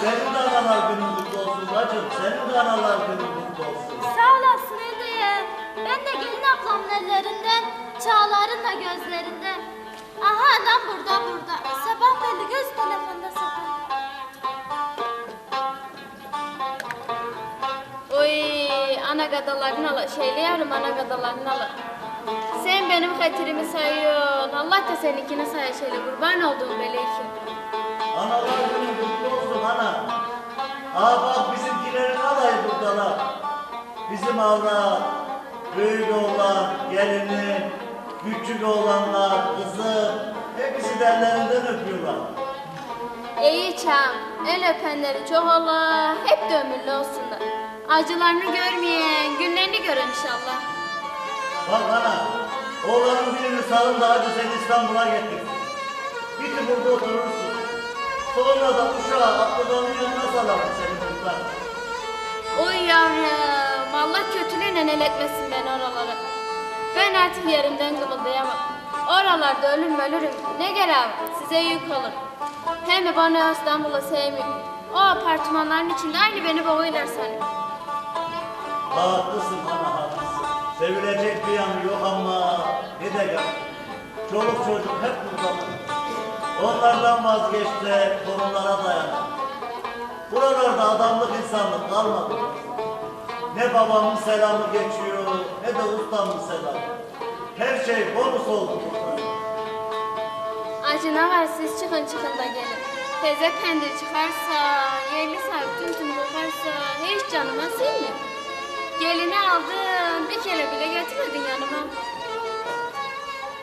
Senin de analar günün kutlu olsun bacım. Senin de analar günün kutlu olsun. Sağ olasın Hediye. Ben de gelin ablamın ellerinden, Çağlar'ın da gözlerinden. Aha adam burada burada. Sabah belli göz telefonda sabah. Oy ana gadaların ala şeyli yavrum ana gadaların ala. Sen benim hatirimi sayıyorsun. Allah da seninkini sayar şeyle kurban olduğum meleki. Analar günün. Aa bak bizimkilerin alayı buradalar. Bizim avrat, büyük oğlan, gelini, küçük oğlanlar, kızı hepsi de ellerinden öpüyorlar. İyi çam. El öpenleri çok ola. Hep de ömürlü olsunlar. Acılarını görmeyen günlerini görün inşallah. Bak ana, oğlanın birini salın da hadi seni İstanbul'a getir. Bir de burada oturursun. Sonra da uşağı Abdullah'ın yanına salarım seni burada. Oy yavrum. Allah kötülüğüne el etmesin beni oralara. Ben artık yerimden kımıldayamam. Oralarda ölür mü ölürüm. Ne gerek size yük olur. Hem bana İstanbul'u sevmiyor. O apartmanların içinde aynı beni boğuyorlar sanıyor. Haklısın ana haklısın. Sevilecek bir yanı yok ama ne de gel. Çoluk çocuk hep burada. Onlardan vazgeç de torunlara dayan. Buralarda adamlık insanlık kalmadı. Ne babamın selamı geçiyor ne de ustamın selamı. Her şey bonus oldu burada. Acına var siz çıkın çıkın da gelin. Teze pendir çıkarsa, yerli sahip tüm tüm kokarsa hiç canıma silmiyor. Gelini aldın, bir kere bile getirmedin yanıma.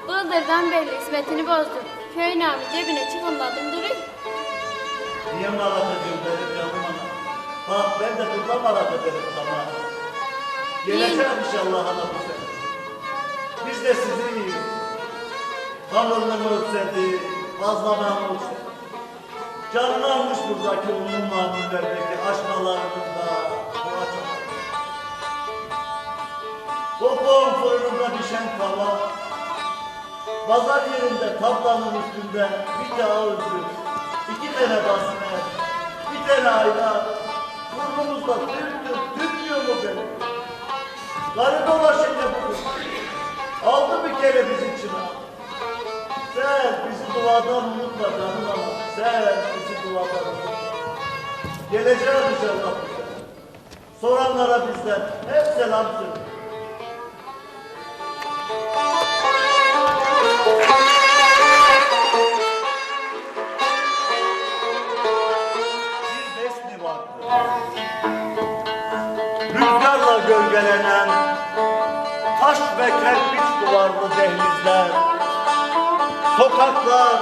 Bıldırdan belli ismetini bozdun. Köy namı cebine çıkınladın duruyor. Niye malak ediyorum benim canım ana? Bak ben de burada malak ederim ama. Geleceğim inşallah ana bu sene. Biz de sizi yiyoruz. Bazlama mı ötsedi? Canını almış buradaki unun mamullerdeki aşmalarında, poğaçalar. Popon fırınında pişen tava, pazar yerinde tablanın üstünde bir özgür, iki tane basmer, bir tane ayran, burnumuzda tüttür, tütmüyor mu beni? Garip dolaşınca bugün. Aldı bir kere bizi çınar. Sen bizi duadan unutma canım ama. Sen bizi duadan unutma. Geleceğim inşallah bu. Soranlara bizden hep selam söyle. Rüzgarla gölgelenen taş ve kerpiç duvarlı dehlizler, sokaklar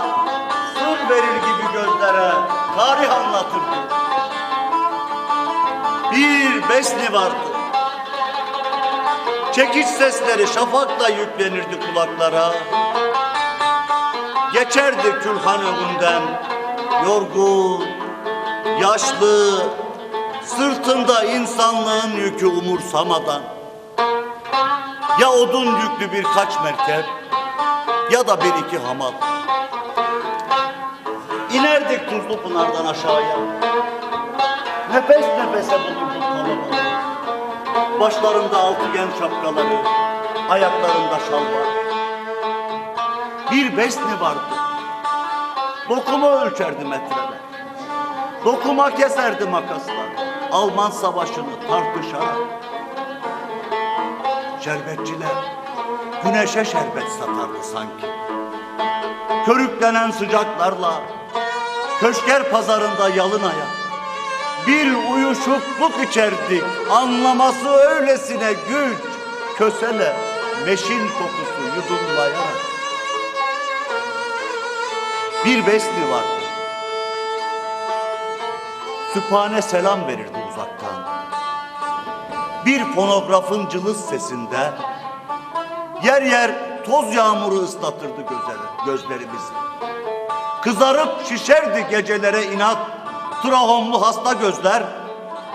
sır verir gibi gözlere tarih anlatırdı. Bir besni vardı. Çekiç sesleri şafakla yüklenirdi kulaklara. Geçerdi külhan önünden yorgun, yaşlı, sırtında insanlığın yükü umursamadan. Ya odun yüklü birkaç merkep ya da bir iki hamal. İnerdik Tuzlu Pınar'dan aşağıya. Nefes nefese bulurduk kalabalığı. Başlarında altıgen şapkaları, ayaklarında şalvar. Bir besni vardı. Dokumu ölçerdi metreler. Dokuma keserdi makasla. Alman savaşını tartışarak. Şerbetçiler güneşe şerbet satardı sanki. Körüklenen sıcaklarla köşker pazarında yalın ayak. Bir uyuşukluk içerdik. Anlaması öylesine güç. Kösele meşin kokusu yudumlayarak. Bir besli vardı. Süphane selam verirdi uzaktan. Bir fonografın cılız sesinde yer yer toz yağmuru ıslatırdı gözleri, gözlerimizi. Kızarıp şişerdi gecelere inat trahomlu hasta gözler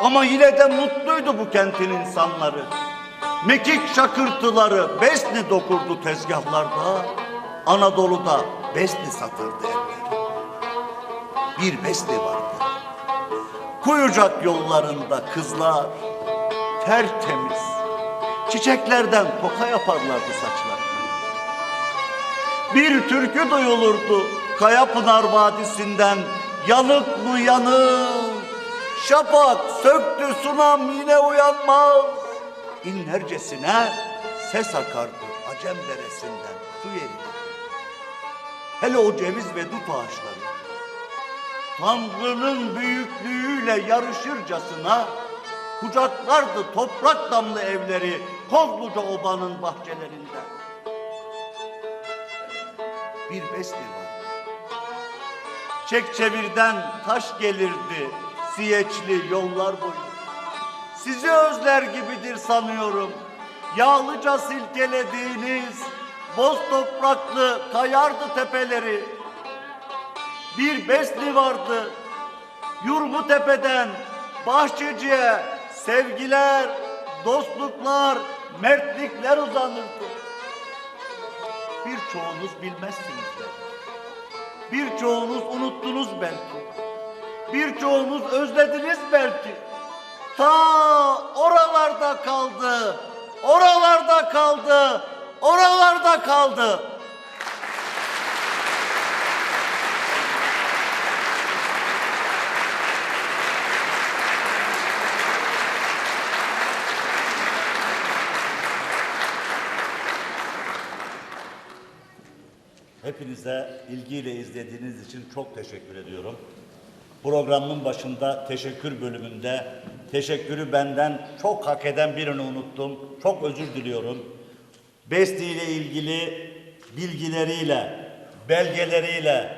ama yine de mutluydu bu kentin insanları. Mekik şakırtıları besni dokurdu tezgahlarda. Anadolu'da besni satırdı eller. Bir besni vardı. Kuyucak yollarında kızlar tertemiz çiçeklerden toka yaparlardı saçlarına. Bir türkü duyulurdu Kayapınar Vadisi'nden yanık mı yanık Şafak söktü sunam yine uyanmaz İnlercesine ses akardı Acem deresinden su yerine Hele o ceviz ve dut ağaçları Tanrı'nın büyüklüğüyle yarışırcasına kucaklardı toprak damlı evleri Kozluca obanın bahçelerinden. Bir besli var. Çekçevirden taş gelirdi siyeçli yollar boyu. Sizi özler gibidir sanıyorum. Yağlıca silkelediğiniz boz topraklı kayardı tepeleri. Bir besli vardı. Yurgu Tepe'den Bahçeci'ye sevgiler, dostluklar, mertlikler uzanırdı. Birçoğunuz bilmezsiniz belki. Birçoğunuz unuttunuz belki. Birçoğunuz özlediniz belki. Ta oralarda kaldı. Oralarda kaldı. Oralarda kaldı. Hepinize ilgiyle izlediğiniz için çok teşekkür ediyorum. Programın başında teşekkür bölümünde teşekkürü benden çok hak eden birini unuttum. Çok özür diliyorum. Besti ile ilgili bilgileriyle, belgeleriyle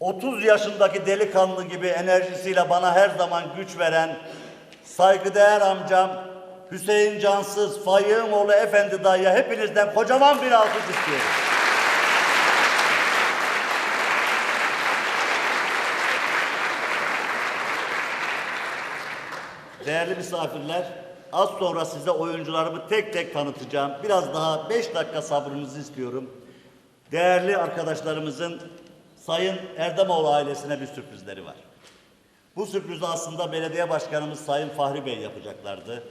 30 yaşındaki delikanlı gibi enerjisiyle bana her zaman güç veren saygıdeğer amcam Hüseyin Cansız Fayyımoğlu Efendi dayıya hepinizden kocaman bir alkış istiyorum. Değerli misafirler, az sonra size oyuncularımı tek tek tanıtacağım. Biraz daha beş dakika sabrınızı istiyorum. Değerli arkadaşlarımızın Sayın Erdemoğlu ailesine bir sürprizleri var. Bu sürprizi aslında belediye başkanımız Sayın Fahri Bey yapacaklardı.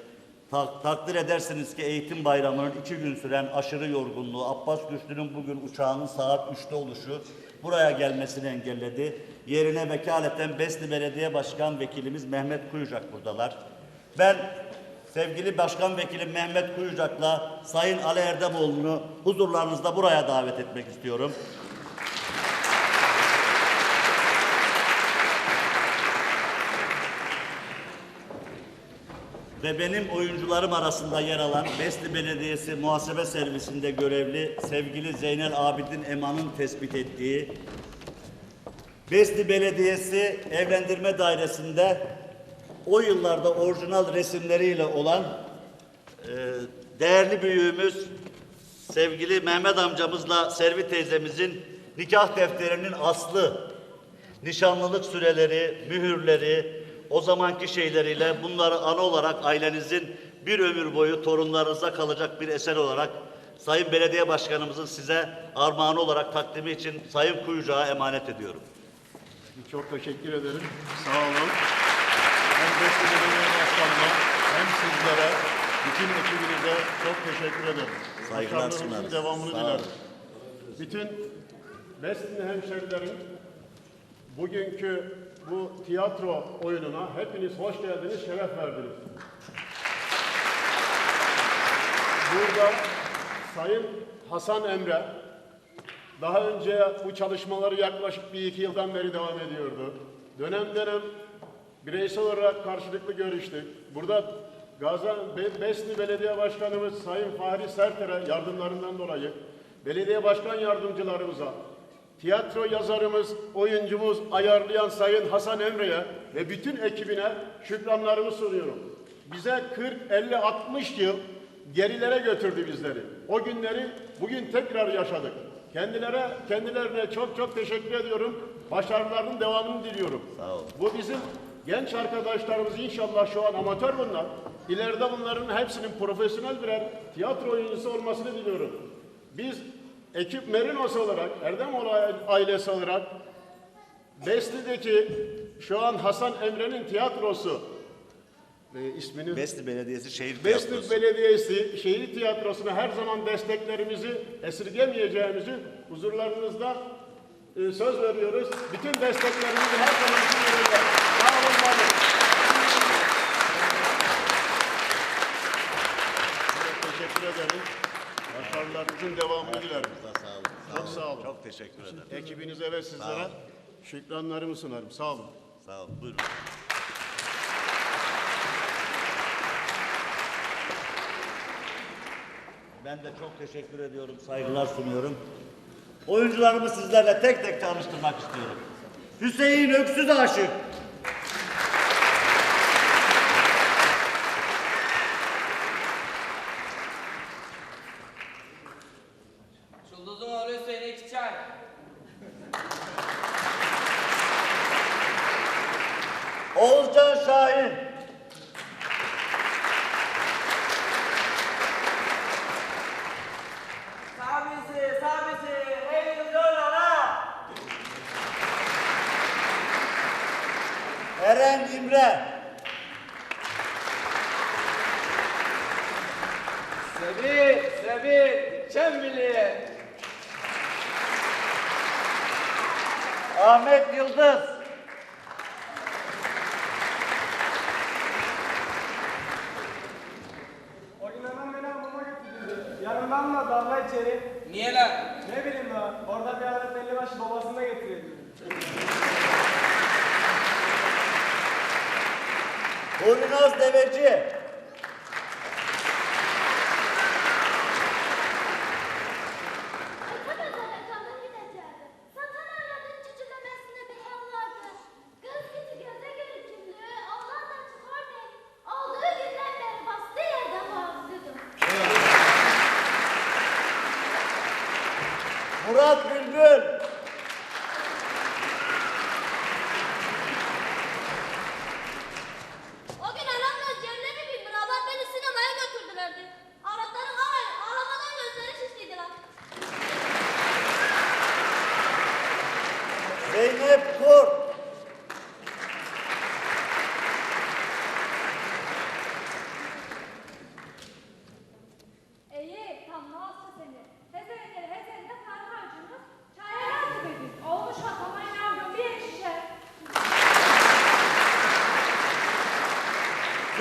Ta- takdir edersiniz ki eğitim bayramının iki gün süren aşırı yorgunluğu, Abbas Güçlü'nün bugün uçağının saat 3'te oluşu buraya gelmesini engelledi. Yerine vekaleten Besni Belediye Başkan Vekilimiz Mehmet Kuyucak buradalar. Ben sevgili Başkan Vekilim Mehmet Kuyucak'la Sayın Ali Erdemoğlu'nu huzurlarınızda buraya davet etmek istiyorum. Ve benim oyuncularım arasında yer alan Besni Belediyesi Muhasebe Servisinde görevli sevgili Zeynel Abidin Eman'ın tespit ettiği Besni Belediyesi Evlendirme Dairesi'nde o yıllarda orijinal resimleriyle olan e, değerli büyüğümüz sevgili Mehmet amcamızla Servi teyzemizin nikah defterinin aslı nişanlılık süreleri, mühürleri, o zamanki şeyleriyle bunları ana olarak ailenizin bir ömür boyu torunlarınıza kalacak bir eser olarak Sayın Belediye Başkanımızın size armağanı olarak taklimi için Sayın Kuyucuğa emanet ediyorum. Çok teşekkür ederim. Sağ olun. Hem Besli Belediye Başkanı'na hem sizlere, bütün ekibinize çok teşekkür ederim. Saygılar sunarız. devamını dilerim. Bütün Besli hemşerilerin bugünkü bu tiyatro oyununa hepiniz hoş geldiniz, şeref verdiniz. Burada Sayın Hasan Emre daha önce bu çalışmaları yaklaşık bir iki yıldan beri devam ediyordu. Dönem dönem bireysel olarak karşılıklı görüştük. Burada Gazan Be- Besni Belediye Başkanımız Sayın Fahri Serter'e yardımlarından dolayı belediye başkan yardımcılarımıza, tiyatro yazarımız, oyuncumuz, ayarlayan Sayın Hasan Emre'ye ve bütün ekibine şükranlarımı sunuyorum. Bize 40, 50, 60 yıl gerilere götürdü bizleri. O günleri bugün tekrar yaşadık. Kendilere, kendilerine çok çok teşekkür ediyorum. Başarılarının devamını diliyorum. Sağ olun. Bu bizim genç arkadaşlarımız inşallah şu an amatör bunlar. İleride bunların hepsinin profesyonel birer tiyatro oyuncusu olmasını diliyorum. Biz ekip Merinos olarak, Erdemoğlu ailesi olarak Besli'deki şu an Hasan Emre'nin tiyatrosu e, ismini Besni Belediyesi Şehir Besnik Tiyatrosu. Belediyesi şehir tiyatrosuna her zaman desteklerimizi esirgemeyeceğimizi huzurlarınızda e, söz veriyoruz. Bütün desteklerimizi her zaman vereceğiz. Sağ olun, var olun. Evet, teşekkür ederim. Başarılarınızın devamını dilerim. Sağ olun. Çok sağ olun. Çok teşekkür ederim. Ekibinize ve sizlere şükranlarımı sunarım. Sağ olun. Sağ olun. Buyurun. Ben de çok teşekkür ediyorum, saygılar sunuyorum. Oyuncularımı sizlerle tek tek tanıştırmak istiyorum. Hüseyin Öksüz Aşık. İmre. Sebil, sebil, çembili. Ahmet Yıldız. O gün hemen beni hamama götürdü. Yanımdan da darla içeri. Niye lan? Ne bileyim ben, orada bir ara belli başı babasını da getiriyordu. Hurnaz Deveci. Öte pazara kadın gidecekti. Satan aradım çiçilemesine bir el vardı. Göz giti göze görükümlü, oğlan da çıkar değil. Olduğu günden beri bastığı yerde boğazlıydım. Murat Bülbül.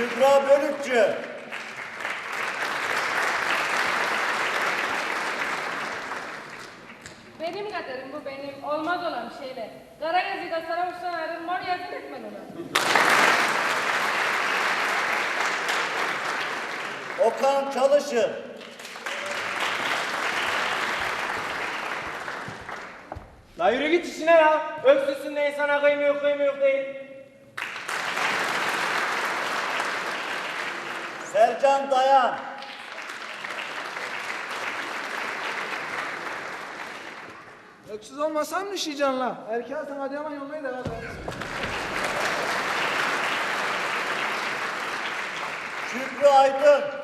Kübra Bölükçü. Benim kaderim bu benim. Olmaz olan şeyler. Kara yazıda sana uçsan ayrıl, mor yazın etmen ona. Okan Çalışır. La yürü git işine ya. Öksüzsün de insana kıyımı yok kıyımı yok değil. Sercan Dayan. Öksüz olmasam mı işeyeceksin la? Erkeğe sen hadi hemen yollayı da ver. Şükrü Aydın.